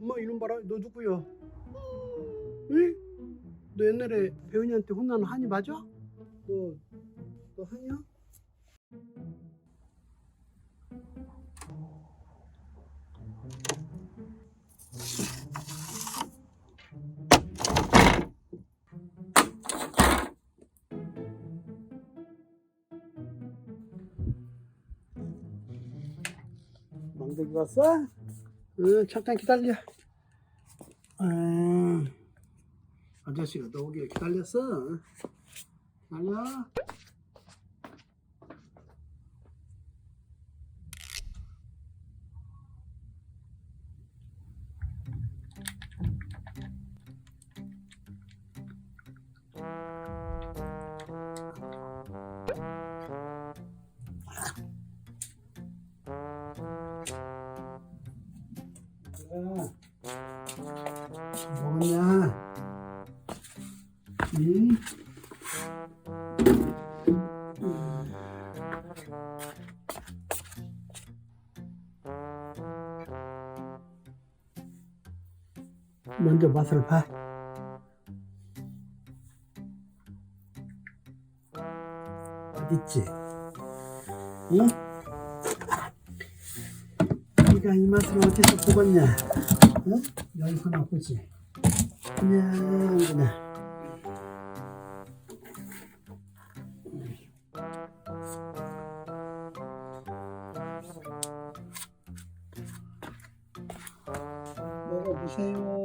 엄마 이놈 봐라 너 누구야? 응? 너 옛날에 배은이한테 혼나는 한이 맞아? 너, 너 한이야? 망대기 왔어? 응, 잠깐 기다려. 아, 아저씨가 너 오길 기다렸어. 기다려. 뭐냐? 응? 먼저 맛을 봐. 어딨지? 응? 네가 이 맛을 어디서 보겠냐? 응? 여기서 나 보지. 그냥 그냥. 먹어보세요.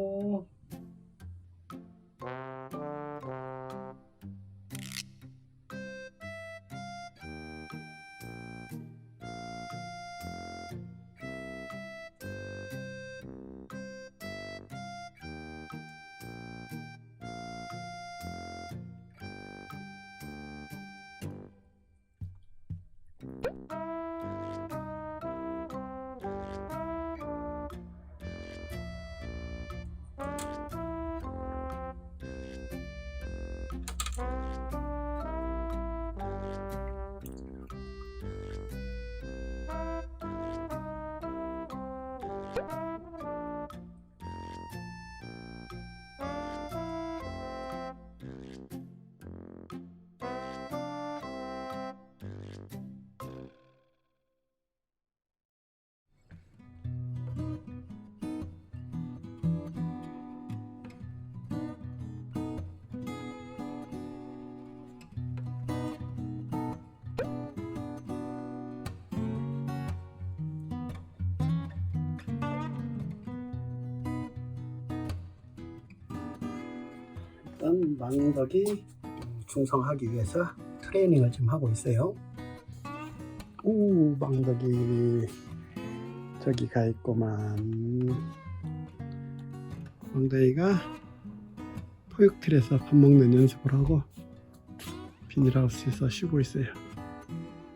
일단 망덕이 중성하기 위해서 트레이닝을 지금 하고 있어요. 오, 망덕이 저기 가 있구만. 망덕이가 토육틀에서 밥 먹는 연습을 하고 비닐하우스에서 쉬고 있어요.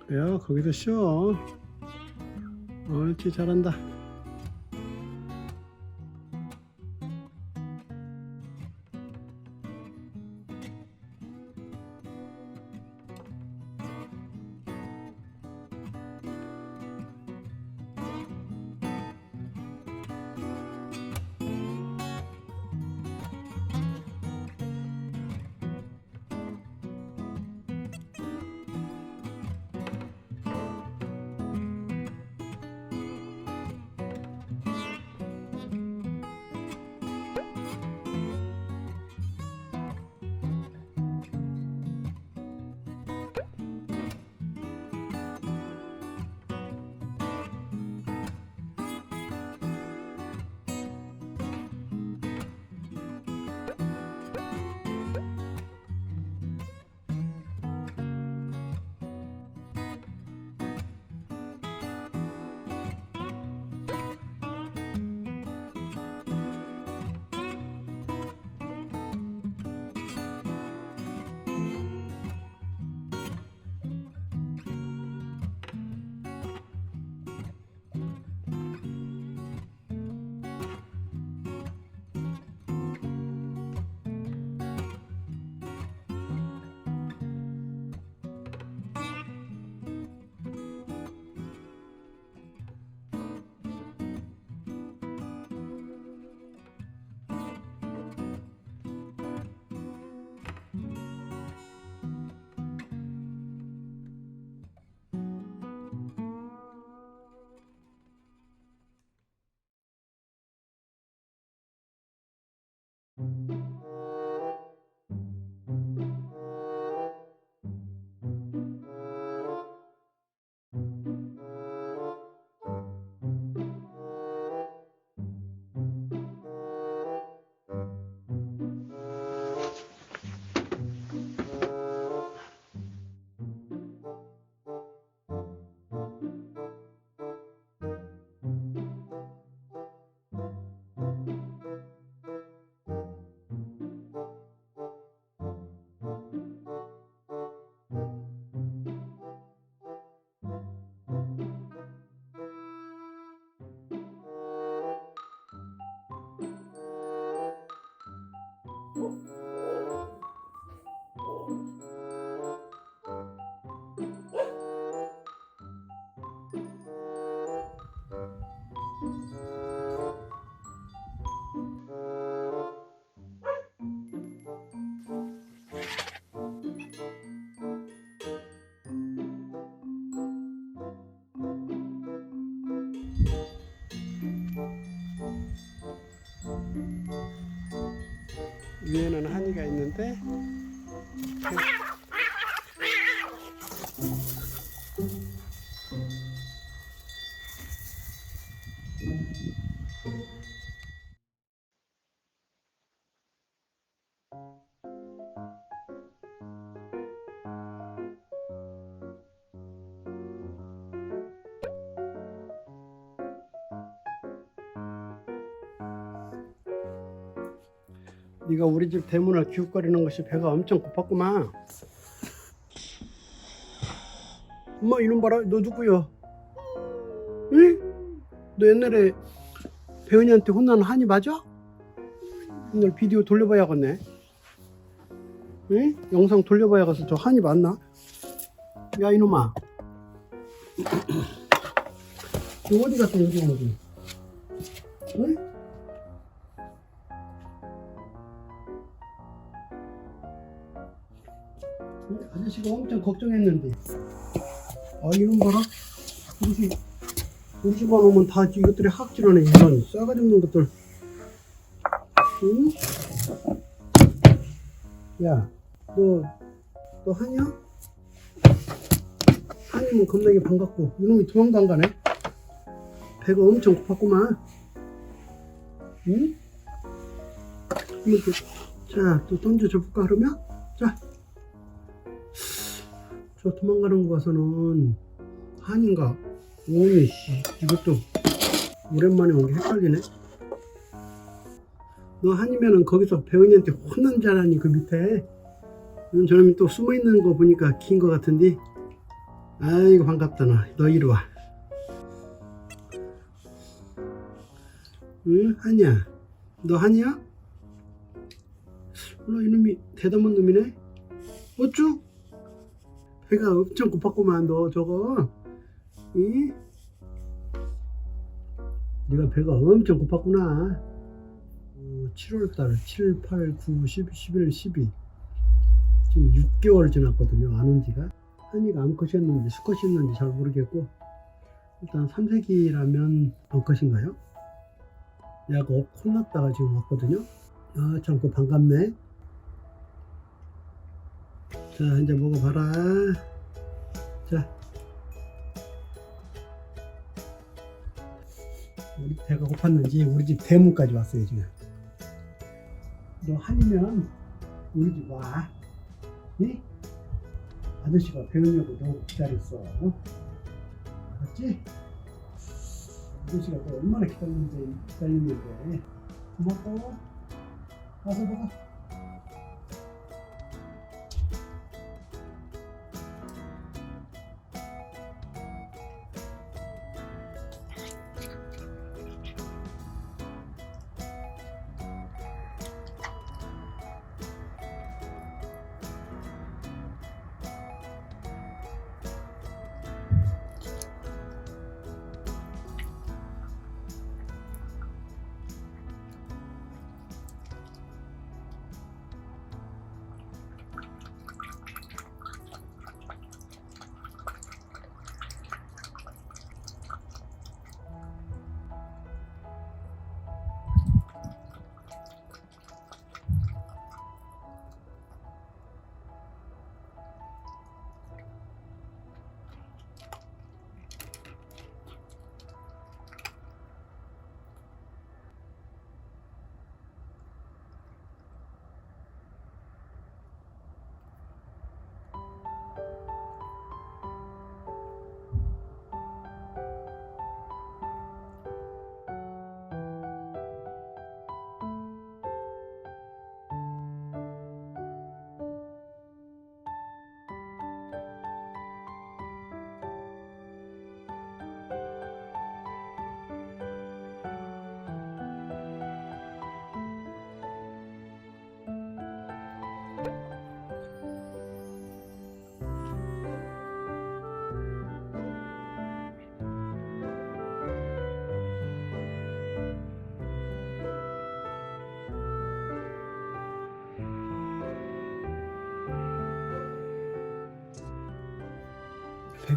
그래요, 거기서 쉬어. 옳지, 잘한다. 위에는 한이가 있는데 네가 우리 집 대문을 기웃거리는 것이 배가 엄청 고팠구만. 엄마 이놈 봐라, 너 누구야? 응? 너 옛날에 배은이한테 혼나는 한이 맞아? 오늘 비디오 돌려봐야겠네. 응? 영상 돌려봐야겠어. 저 한이 맞나? 야 이놈아. 너 어디 갔어 여기 어디? 아저씨가 엄청 걱정했는데 아 이런 거라 우리 집 우리 집안 오면 다 이것들이 학질하네 이런 싸가지 없는 것들 응? 야너 너 하냐? 하니면 겁나게 반갑고 이놈이 도망도 안 가네 배가 엄청 고팠구만 응? 이렇게 자또 던져줘볼까 그러면? 자 저 도망가는 거 봐서는 한인가? 오이 씨 이것도 오랜만에 온 게 헷갈리네. 너 한이면은 거기서 배은이한테 혼난 줄 알았니 그 밑에? 응, 저놈이 또 숨어 있는 거 보니까 긴 거 같은데. 아이고 반갑다 너. 너 이리 와. 응 한이야. 너 한이야? 몰라 이놈이 대담한 놈이네. 어쭈? 배가 엄청 고팠구만 너 저거. 이? 네가 배가 엄청 고팠구나. 어, 7월달 7, 8, 9, 10, 11, 12 지금 6개월 지났거든요 안 온 지가. 한이가 암컷이었는지 수컷이었는지 잘 모르겠고. 일단 3세기라면 암컷인가요? 야가 업 혼났다가 지금 왔거든요. 아참 그 반갑네 자 이제 먹어봐라. 자. 우리 배가 고팠는지 우리 집 대문까지 왔어요 지금. 너 한이면 우리 집와. 네? 아저씨가 배우려고 너 기다렸어. 어? 알았지? 아저씨가 또 얼마나 기다리는데 기다리는데. 고맙고 가서 먹어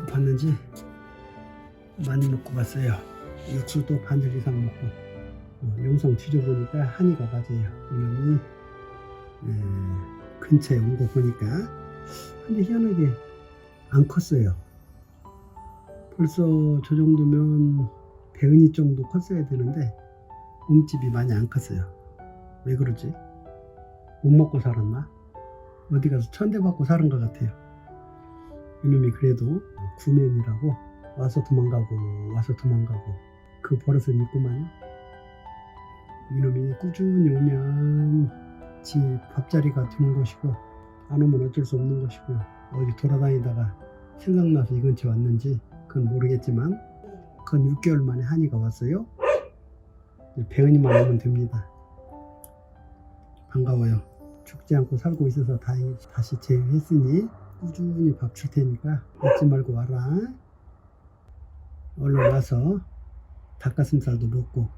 배고팠는지 많이 먹고 갔어요. 육수도 반절 이상 먹고 어, 영상 뒤져 보니까 한이가 맞아요. 이놈이 에, 근처에 온 거 보니까 근데 희한하게 안 컸어요. 벌써 저 정도면 배은이 정도 컸어야 되는데 몸집이 많이 안 컸어요. 왜 그러지? 못 먹고 살았나? 어디 가서 천대 받고 사는 것 같아요. 이놈이 그래도 구면이라고 와서 도망가고 와서 도망가고 그 버릇은 있구만요. 이놈이 꾸준히 오면 지 밥자리가 되는 것이고 안 오면 어쩔 수 없는 것이고요. 어디 돌아다니다가 생각나서 이 근처 왔는지 그건 모르겠지만 그건 6개월 만에 한이가 왔어요. 배은이만 오면 됩니다. 반가워요. 죽지 않고 살고 있어서 다시 제휴했으니 꾸준히 밥 줄 테니까 잊지 말고 와라. 얼른 와서 닭가슴살도 먹고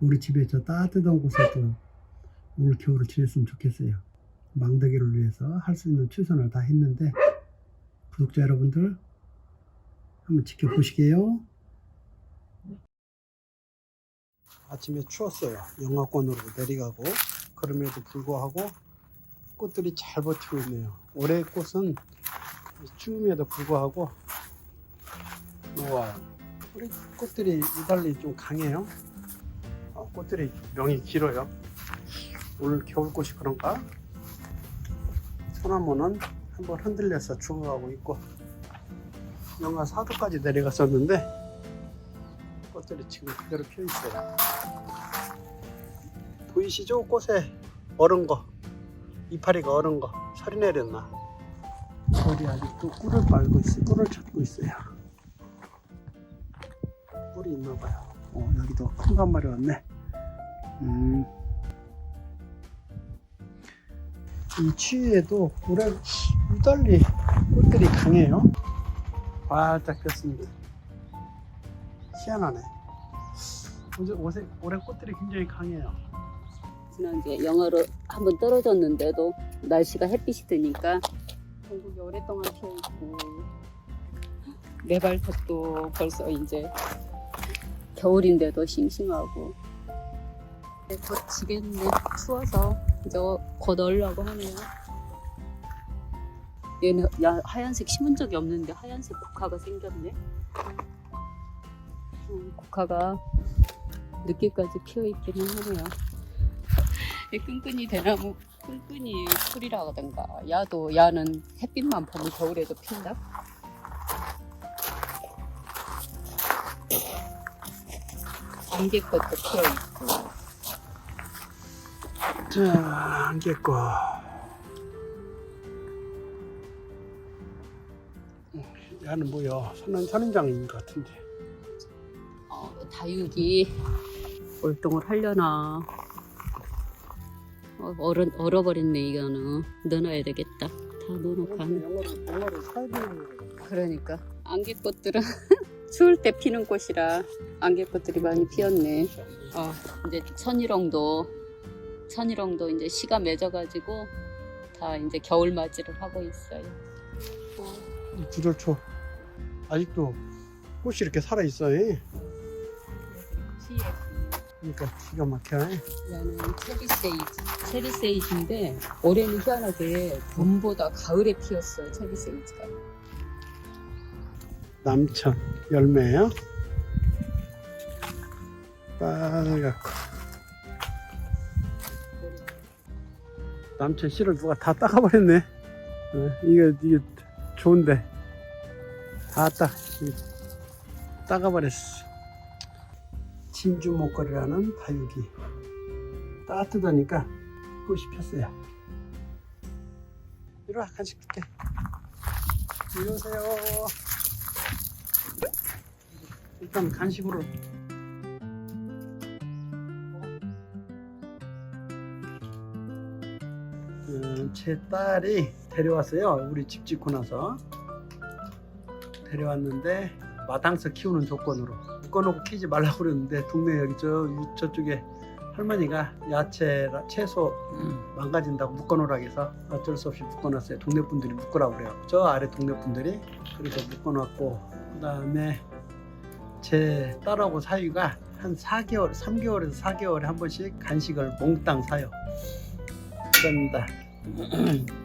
우리 집에 저 따뜻한 곳에서 올 겨울을 지냈으면 좋겠어요. 망대기를 위해서 할 수 있는 최선을 다 했는데 구독자 여러분들 한번 지켜보시게요. 아침에 추웠어요. 영하권으로 내려가고 그럼에도 불구하고 꽃들이 잘 버티고 있네요. 올해 꽃은 추움에도 불구하고 우와 우리 꽃들이 이달리 좀 강해요. 어, 꽃들이 명이 길어요. 오늘 겨울꽃이 그런가? 소나무는 한번 흔들려서 죽어가고 있고 영하 4도까지 내려갔었는데 꽃들이 지금 그대로 피어 있어요. 보이시죠? 꽃에 얼은 거, 이파리가 얼은 거, 설이 내렸나? 벌이 아직도 꿀을 빨고 있어, 꿀을 찾고 있어요. 꿀이 있나 봐요. 어, 여기도 큰 마리 왔네. 음. 이 추위에도 올해 유달리 꽃들이 강해요. 활짝 폈습니다. 희한하네. 올해, 올해, 올해 꽃들이 굉장히 강해요. 지난주에 영하로 한번 떨어졌는데도 날씨가 햇빛이 드니까 전국에 오랫동안 피어있고. 매발톱도 벌써 이제 겨울인데도 싱싱하고. 네, 곧 지겠네 추워서 이제 곧 얼려고 하네요. 얘는 야, 하얀색 심은 적이 없는데 하얀색 국화가 생겼네. 음, 국화가 늦게까지 피어있기는 하네요. 이 끈끈이 대나무 끈끈이 풀이라 하던가 야도 야는 햇빛만 보면 겨울에도 핀다 안개꽃도 피어있고 자, 안개꽃. 야는 뭐야? 선인, 선인장인 것 같은데. 어, 다육이 월동을 하려나 어, 얼어, 얼어버렸네 이거는 넣어놔야 되겠다 다 넣어놓고 되는 거 그러니까 안개꽃들은 추울 때 피는 꽃이라 안개꽃들이 많이 피었네 어, 이제 천일홍도 천일홍도 이제 시가 맺어가지고 다 이제 겨울 맞이를 하고 있어요. 이 구절초. 아직도 꽃이 이렇게 살아있어요. 시에 그러니까 기가 막혀. 얘는 체리 세이지. 체리 세이지인데 올해는 희한하게 봄보다 가을에 피었어요. 체리 세이지가. 남천 열매예요. 빨갛고. 남천 씨를 누가 다 따가버렸네. 어, 이게 이게 좋은데 다 따. 따가버렸어. 진주 목걸이라는 다육이 따뜻하니까 꽃이 폈어요. 이리 와 간식 줄게. 이리 오세요. 일단 간식으로 음, 제 딸이 데려왔어요. 우리 집 짓고 나서 데려왔는데 마당서 키우는 조건으로 묶어놓고 키지 말라고 그랬는데 동네 여기 저 유- 저쪽에 할머니가 야채 채소 망가진다고 묶어놓으라 해서 어쩔 수 없이 묶어놨어요. 동네 분들이 묶으라고 그래요. 저 아래 동네 분들이 그렇게 묶어놨고 그 다음에 제 딸하고 사위가 한 4개월, 3개월에서 4개월에 한 번씩 간식을 몽땅 사요. 그럽니다.